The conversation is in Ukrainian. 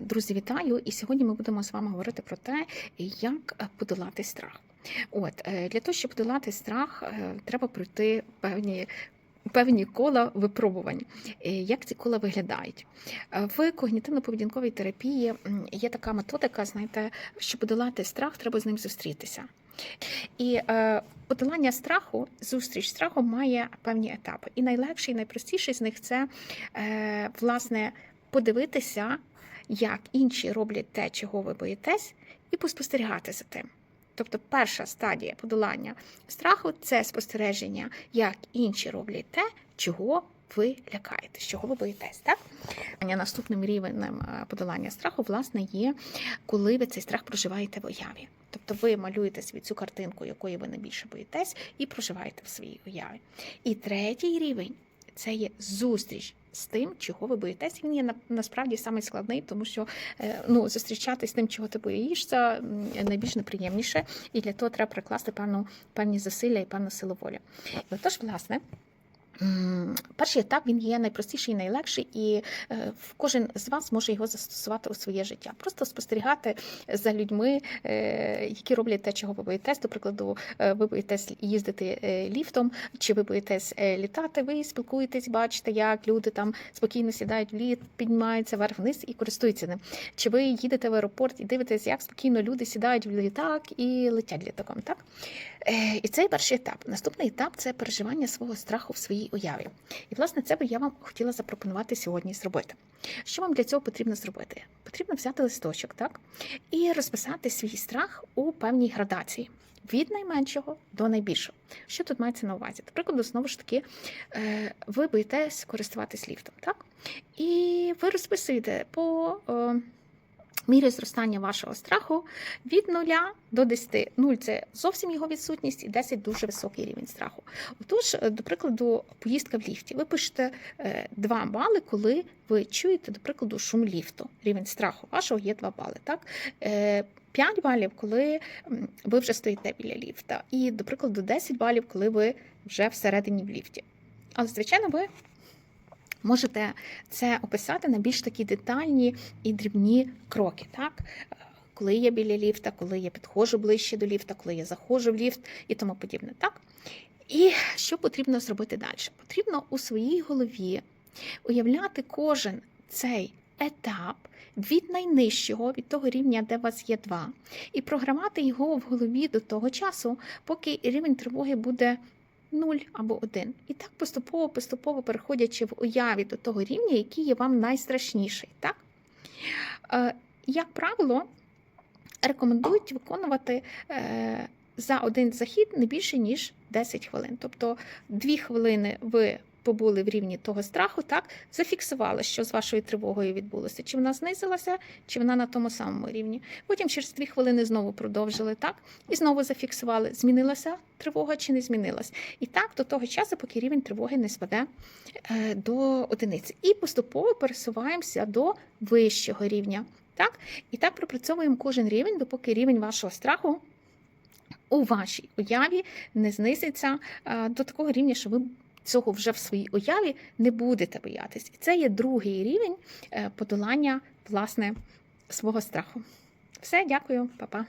Друзі, вітаю! І сьогодні ми будемо з вами говорити про те, як подолати страх. От е, для того, щоб подолати страх, е, треба пройти певні. Певні кола випробувань. Е, Як ці кола виглядають? В когнітивно-поведінковій терапії є така методика, знаєте, щоб подолати страх, треба з ним зустрітися. І е, подолання страху, зустріч з страхом має певні етапи. І найлегший, найпростіший з них це е, власне подивитися, як інші роблять те, чого ви боїтесь, і поспостерігати за тим. Тобто, перша стадія подолання страху це спостереження, як інші роблять те, чого ви лякаєтесь, чого ви боїтесь. Так? Наступним рівнем е, подолання страху, власне, є, коли ви цей страх проживаєте в уяві. Тобто ви малюєте собі цю картинку, якої ви найбільше боїтесь, і проживаєте в своїй уяві. І третій рівень це є зустріч з тим, чого ви боїтесь. Він є на- насправді самий складний, тому що е, ну, зустрічатись з тим, чого ти боїшся, найбільш неприємніше, і для того треба прикласти певну, певні зусилля і певну силу волі. Отож, власне. Перший етап він є найпростіший і найлегший, і е, кожен з вас може його застосувати у своє життя. Просто спостерігати за людьми, е, які роблять те, чого ви боїтесь. До прикладу, е, ви боїтесь їздити ліфтом, чи ви боїтесь літати, ви спілкуєтесь, бачите, як люди там спокійно сідають в літ, піднімаються вверх-вниз і користуються ним. Чи ви їдете в аеропорт і дивитесь, як спокійно люди сідають в літак і летять літаком, так? І це перший етап. Наступний етап це переживання свого страху в своїй уяві. І, власне, це би я вам хотіла запропонувати сьогодні зробити. Що вам для цього потрібно зробити? Потрібно взяти листочок, так? І розписати свій страх у певній градації. Від найменшого до найбільшого. Що тут мається на увазі? До прикладу, знову ж таки, е, ви боїтесь користуватись ліфтом, так? І ви розписуєте по е, мірі зростання вашого страху від 0 до 10. 0 – це зовсім його відсутність, і 10 – дуже високий рівень страху. Отож, е, до прикладу, поїздка в ліфті. Ви пишете 2 бали, коли ви чуєте, до прикладу, шум ліфту. Рівень страху вашого є 2 бали. Так? 5 балів, коли ви вже стоїте біля ліфта. І, до прикладу, 10 балів, коли ви вже всередині в ліфті. Але, звичайно, ви можете це описати на більш такі детальні і дрібні кроки. Так? Коли я біля ліфта, коли я підходжу ближче до ліфта, коли я заходжу в ліфт і тому подібне. Так? І що потрібно зробити далі? Потрібно у своїй голові уявляти кожен цей етап від найнижчого, від того рівня, де у вас є два, і програмати його в голові до того часу, поки рівень тривоги буде 0 або 1. І так поступово, поступово переходячи в уяві до того рівня, який є вам найстрашніший. Так? Е, Як правило, рекомендують виконувати е, за один захід не більше, ніж 10 хвилин. Тобто 2 хвилини ви побули в рівні того страху, так, зафіксували, що з вашою тривогою відбулося. Чи вона знизилася, чи вона на тому самому рівні. Потім через 2 хвилини знову продовжили, так, і знову зафіксували, змінилася тривога чи не змінилась. І так до того часу, поки рівень тривоги не спаде е, до одиниці. І поступово пересуваємося до вищого рівня. Так? І так пропрацьовуємо кожен рівень, допоки рівень вашого страху у вашій уяві не знизиться е, до такого рівня, що ви цього вже в своїй уяві не будете боятись. І це є другий рівень е, подолання власне свого страху. Все, дякую, па-па.